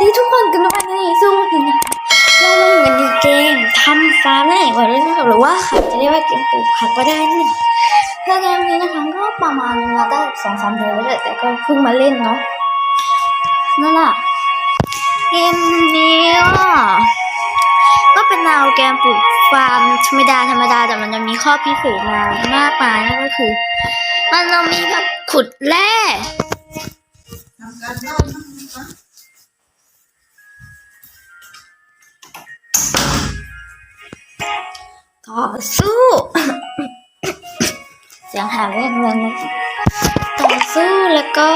ดีทุกคนกันด้วยนี่สู้กันนะเรามาอยู่กันในเกมทำฟาร์มนั่นเองว่าเรื่องหรือว่าค่ะจะเรียกว่าเกมปลูกผักก็ได้นี่ถ้าเกมนี้นะคะก็ประมาณเวลาได้สองสามเดือนแล้วแต่ก็เพิ่งมาเล่นเนาะนั่นแหละเกมนี้ก็ก็เป็นแนวเกมปลูกฟาร์มธรรมดาธรรมดาแต่มันจะมีข้อพิเศษมามากมายนั่นก็คือ มันเรามีแบบขุดแร่ สู้ เสียงหายไปเงินนะต่อสู้แล้วก็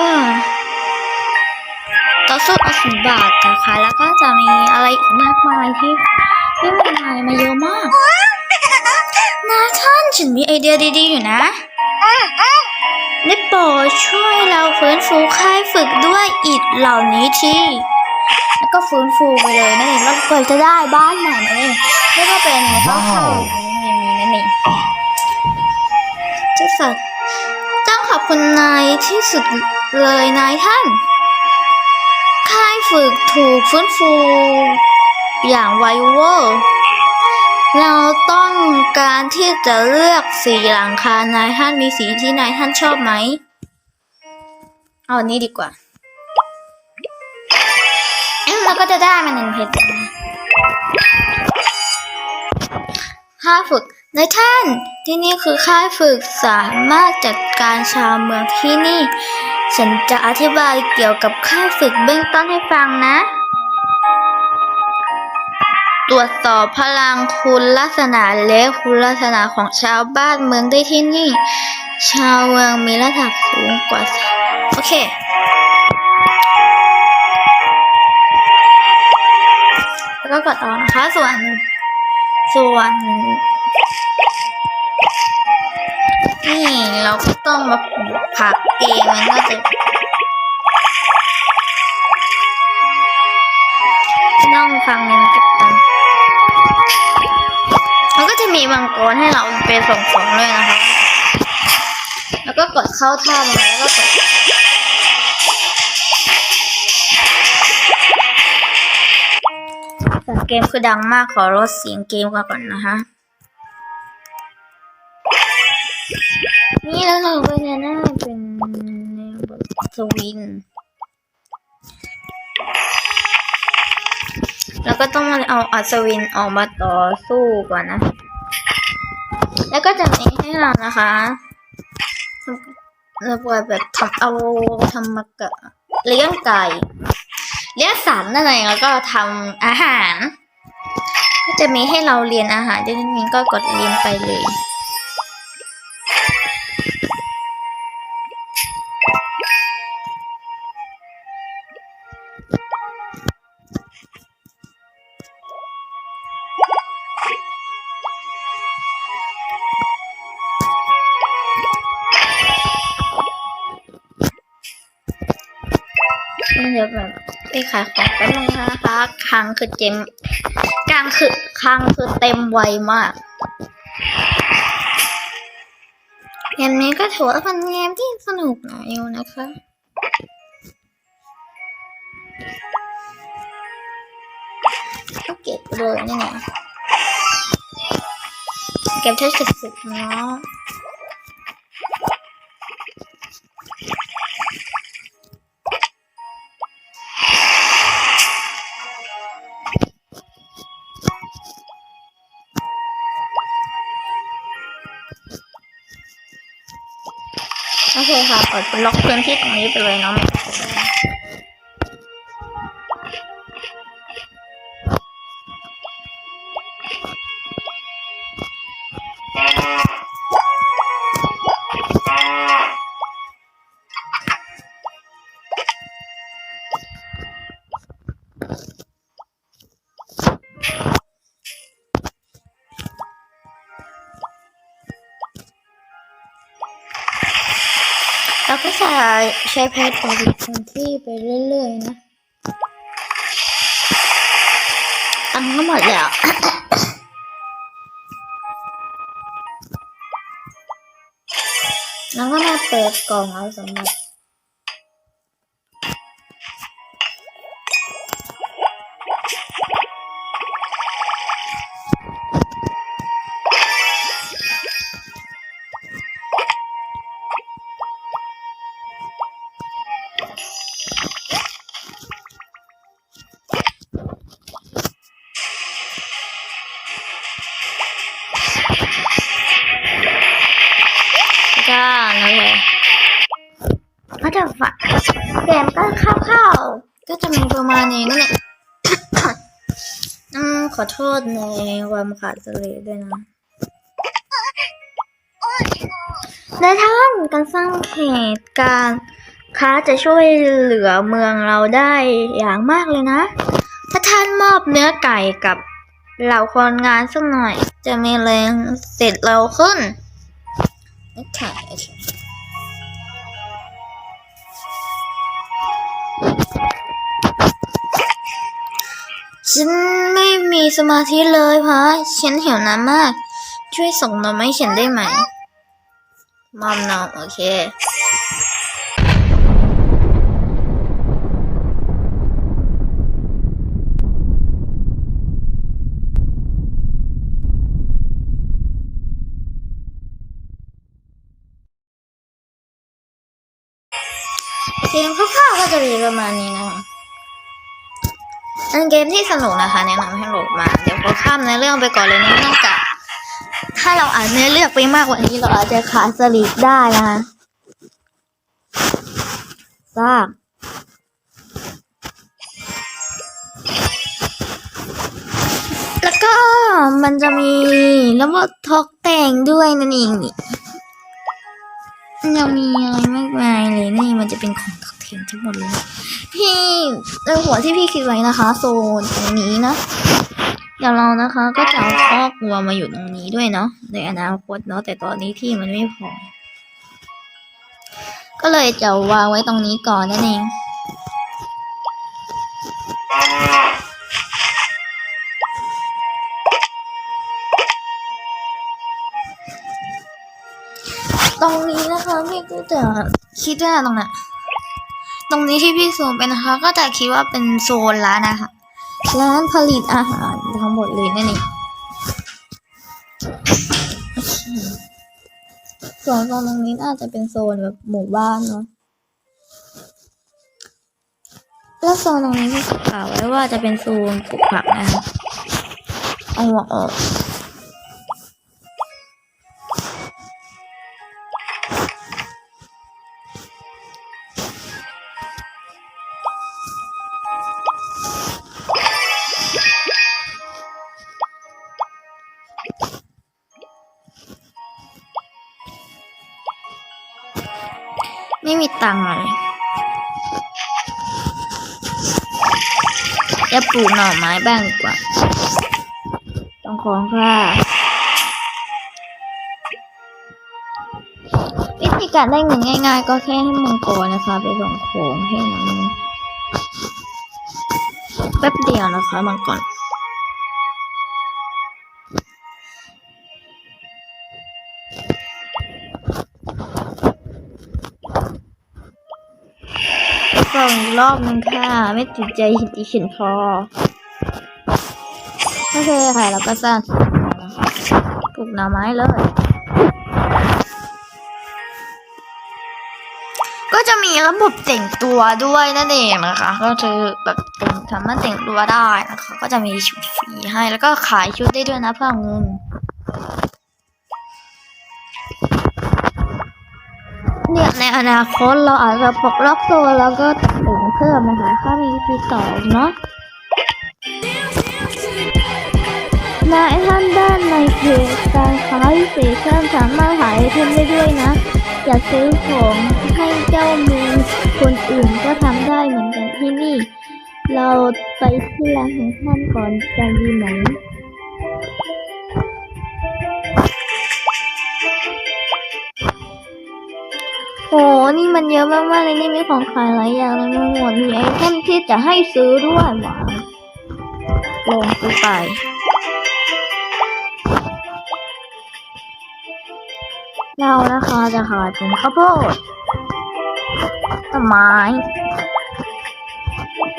ต่อสู้เอาสมบัตินะคะ แล้วก็จะมีอะไรอีกมากมายที่ที่มีมามาเยอะมากนะท่านฉันมีไอเดียดีๆอยู่นะได้โปรดช่วยเราฟื้นฟูค่ายฝึกด้วยอิฐเหล่านี้ทีแล้วก็ฟื้นฟูไปเลยนั่นเองแล้วก็จะได้บ้านใหม่นั่นเองเรียกว่าเป็นบ้านเช่าอั นั่นเองเจ้าสัตว์ต้องขอบคุณนายที่สุดเลยนายท่าน ค่ายฝึกถูกฟื้นฟูอย่างไวเวอร์เราต้องการที่จะเลือกสีหลังคานายท่านมีสีที่นายท่านชอบไหม เอาอันนี้ดีกว่าเอ้ยแล้วก็จะได้มาหนึ่งเพชรนะค่าฝึก นายท่านที่นี่คือค่ายฝึกสามารถจัดการชาวเมืองที่นี่ ฉันจะอธิบายเกี่ยวกับค่ายฝึกเบื้องต้นให้ฟังนะ ตรวจสอบพลังคุณลักษณะและคุณลักษณะของชาวบ้านเมืองได้ที่นี่ ชาวเมืองมีระดับสูงกว่า โอเคแล้วก็กดต่อนะคะส่วนส่วน นี่เราก็ต้องมาปลูกผักเองมันก็จะต้องฟังเงินเก็บตังค์แล้วก็จะมีมังกรให้เราไปส่งของด้วยนะคะ แล้วก็กดเข้าท่ามาแล้วก็กดเกมคือดังมากขอลดเสียงเกมก่อนนะคะ นี่แล้วเราก็จะได้เป็นแนวแบบสวินแล้วก็ต้องมาเอาอัศวินออกมาต่อสู้ก่อนนะ แล้วก็จะมีให้เรานะคะเราปล่อยแบบทำเอาทำมากะเลี้ยงไก่เลี้ยงสัตว์นั่นเองแล้วก็ทำอาหาร ก็จะมีให้เราเรียนอาหารด้วยนี้ก็กดเรียนไปเลย วแบบไปขายของแป๊บนึงนะคะคังคือเจมกลางคือคังคือเต็มไวมากเกมนี้ก็ถือว่าเป็นเกมที่สนุกหน่อยอยู่นะคะก็เก็บเลยนี่ไงเก็บเท่าสุดๆเนาะ ล็อกพื้นที่ตรงนี้ไปเลยเนาะ ใช้แพทปฏิพื้นที่ไปเรื่อยๆนะตังค์ก็หมดแล้วแล้วก็มาเปิดกล่องเอาสมบัติ จะฝากเกมก็คร่าวๆก็จะมีประมาณนี้นั่นแหละอืมขอโทษในความขาดสติด้วยนะในท่านการสร้างเหตุการณ์ค้าจะช่วยเหลือเมืองเราได้อย่างมากเลยนะ ถ้าท่านมอบเนื้อไก่กับเหล่าคนงานสักหน่อย จะมีแรงเสร็จเร็วขึ้นโอ ฉันไม่มีสมาธิเลยพะฉันหิวน้ำมาก ช่วยส่งนมให้ฉันได้ไหม มอมนมโอเค เกมคร่าวๆก็จะมีประมาณนี้ เป็นเกมที่สนุกนะคะ แนะนำให้โหลดมา เดี๋ยวขอข้ามในเรื่องไปก่อนเลยนะเนื่องจากถ้าเราอ่านเนื้อเรื่องไปมากกว่านี้เราอาจจะขาดสลิดได้นะคะทราบแล้วก็มันจะมีระบบทอกแต่งด้วยนั่นเองนี่ยังมีอะไรมากมายเลยนี่มันจะเป็นของ ตกแต่งทั้งหมดเลยพี่ในหัวที่พี่คิดไว้นะคะ โซนตรงนี้นะเดี๋ยวเรานะคะ ก็จะเอาคอกวัวมาอยู่ตรงนี้ด้วยเนาะในอนาคตเนาะแต่ตอนนี้ที่มันไม่พอ ก็เลยจะวางไว้ตรงนี้ก่อนนั่นเองตรงนี้นะคะพี่ก็จะคิดว่าตรงนั้น รงนี้ที่พี่ซูมไปนะคะ ก็จะคิดว่าเป็นโซนร้านอาหารร้านผลิตอาหารทั้งหมดเลยนั่นเองโอเคส่วนโซนตรงนี้น่าจะเป็นโซนแบบหมู่บ้านเนาะแล้วโซนตรงนี้ที่กล่าวไว้ว่าจะเป็นโซนปลูกผักนะคะเอาออก ไม่มีตังค์เลยจะปลูกหน่อไม้บ้างดีกว่า ต้องของค่ะ วิธีการได้เงินง่าย ๆ ก็แค่ให้มังกรนะคะ ไปส่งของแค่นั้นแป๊บเดียวนะคะมังกร ส่งอีกรอบนึงค่ะ ไม่ติดใจดิฉันพอโอเคค่ะแล้วก็สร้างปลูกหน่อไม้เลย ก็จะมีระบบแต่งตัวด้วยนั่นเองนะคะ ก็คือแบบแต่งสามารถแต่งตัวได้นะคะ ก็จะมีชุดฟรีให้แล้วก็ขายชุดได้ด้วยนะเพื่อเงิน เนี่ยในอนาคตเราอาจจะปลดล็อกตัวแล้วก็ถึงเพิ่มนะคะ ถ้ามีวิธีต่อเนาะนายท่านด้านในเพจการขายเซชั่นสามารถขายไอเทมได้ด้วยนะอยากซื้อของให้เจ้าเมืองคนอื่นก็ทำได้เหมือนกันที่นี่ เราไปที่ร้านของท่านก่อนกันดีไหม นี่มันเยอะมากๆเลยนี่มีของขายหลายอย่างเลยมาหมดมีไอเทมที่จะให้ซื้อด้วยหวานลงซื้อไปเรานะคะจะขายเป็นข้าวโพดต้นไม้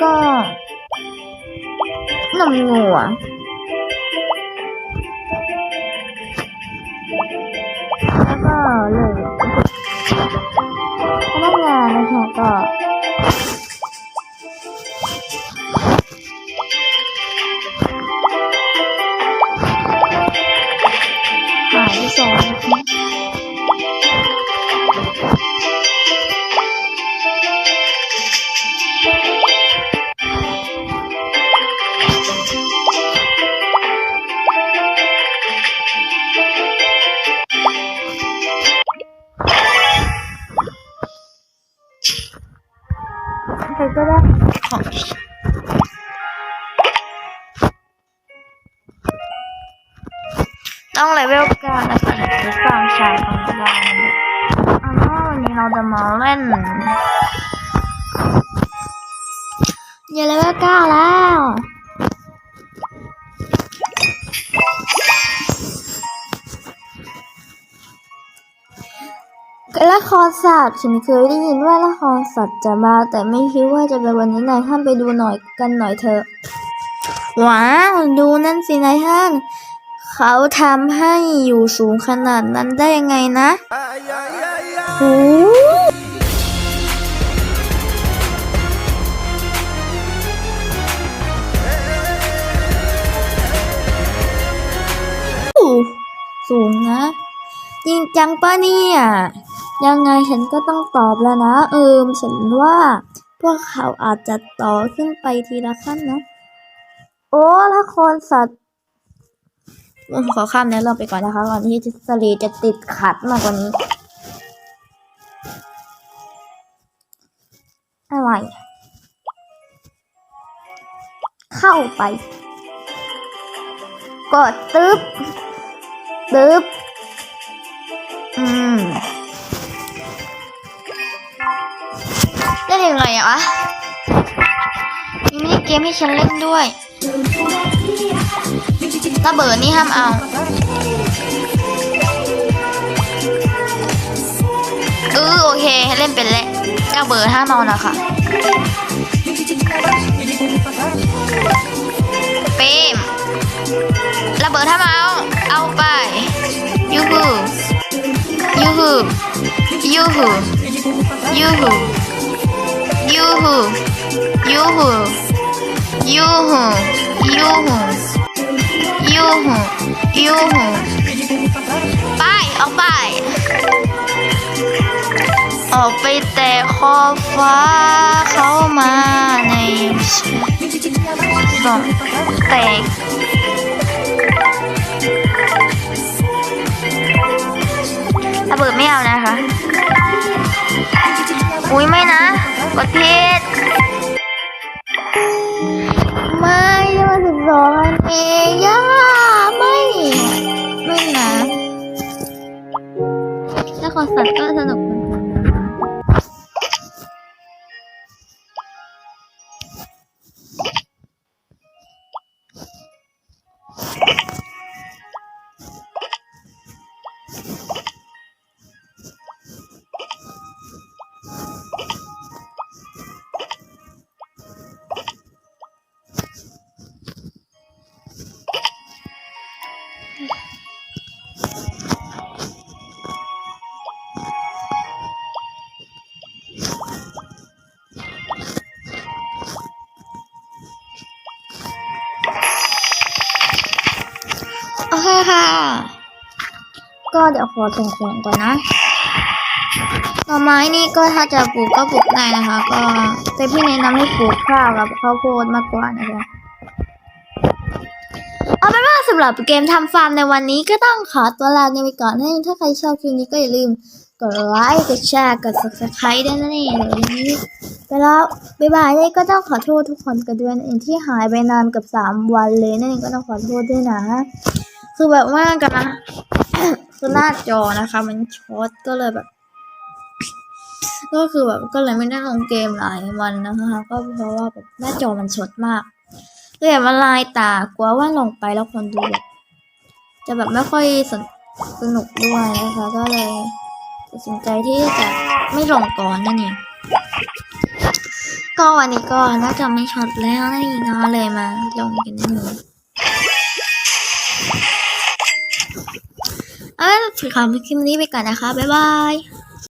ก็นมงัวแล้วก็เลย พนัก จะมาเล่นอย่าเลเวลเก้าแล้วละครสัตว์ฉันเคยได้ยินว่าละครสัตว์จะมา แต่ไม่คิดว่าจะเป็นวันนี้นายท่านไปดูหน่อยกันหน่อยเถอะว้าวดูนั่นสินายท่าน เขาทำให้อยู่สูงขนาดนั้นได้ยังไงนะโอ้สูงนะ จริงจังปะเนี่ย ยังไงฉันก็ต้องตอบแล้วนะ เอิมฉันว่า พวกเขาอาจจะต่อขึ้นไปทีละขั้นนะ โอ้ละครสัตว์ ขอข้ามเนื้อเรื่องไปก่อนนะคะก่อนที่ทฤษฎีจะติดขัดมากกว่านี้ อะไร เข้าไป กดตึ๊บตึ๊บอืมเล่นยังไงอะวะมีมินิเกมให้ฉันเล่นด้วย ระเบิดนี่ห้ามเอา เออโอเคเล่นเป็นแล้วระเบิดห้ามเอานะคะเปมระเบิดห้ามเอาเอาไปยูฮูยูฮูยูฮูยูฮูยูฮูยูฮูยูฮูยูฮู ยูฮูไป ออกไป ออกไปแต่ขอบฟ้าเข้ามาในสองแตกระเบิดไม่เอานะคะ อุ้ยไม่นะกดผิดไม่ ก็เดี๋ยวขอส่งของก่อนนะหน่อไม้นี่ก็ถ้าจะปลูกก็ปลูกได้นะคะ ก็แต่พี่แนะนำให้ปลูกข้าวกับข้าวโพดมากกว่านะคะเอาเป็นว่าสำหรับเกมทำฟาร์มในวันนี้ก็ต้องขอตัวลาไปก่อนนะถ้าใครชอบคลิปนี้ก็อย่าลืมกดไลค์กดแชร์กด subscribe ด้วยนะนี่เลยนี้ไปแล้วบ๊ายบายนี่ก็ต้องขอโทษทุกคนกันด้วยนะเองที่หายไปนานเกับสามวันเลยนั่นเองก็ต้องขอโทษด้วยนะ คือแบบว่ากำลัง คือหน้าจอนะคะ มันช็อตก็เลยแบบ ก็คือแบบก็เลยไม่ได้ลงเกมหลายวันนะคะ ก็เพราะว่าแบบหน้าจอมันช็อตมากเลยแบบมันลายตากลัวว่าลงไปแล้วคนดูแบบจะแบบไม่ค่อยสนสนุกด้วยนะคะ ก็เลยตัดสินใจที่จะไม่ลงก่อนนั่นเองก็วันนี้ก็น่าจะไม่ช็อตแล้วนั่นเองก็เลยมาลงกันนี่เอา ล่ะถือคำคลิปนี้ไปก่อนนะคะ บ๊ายบาย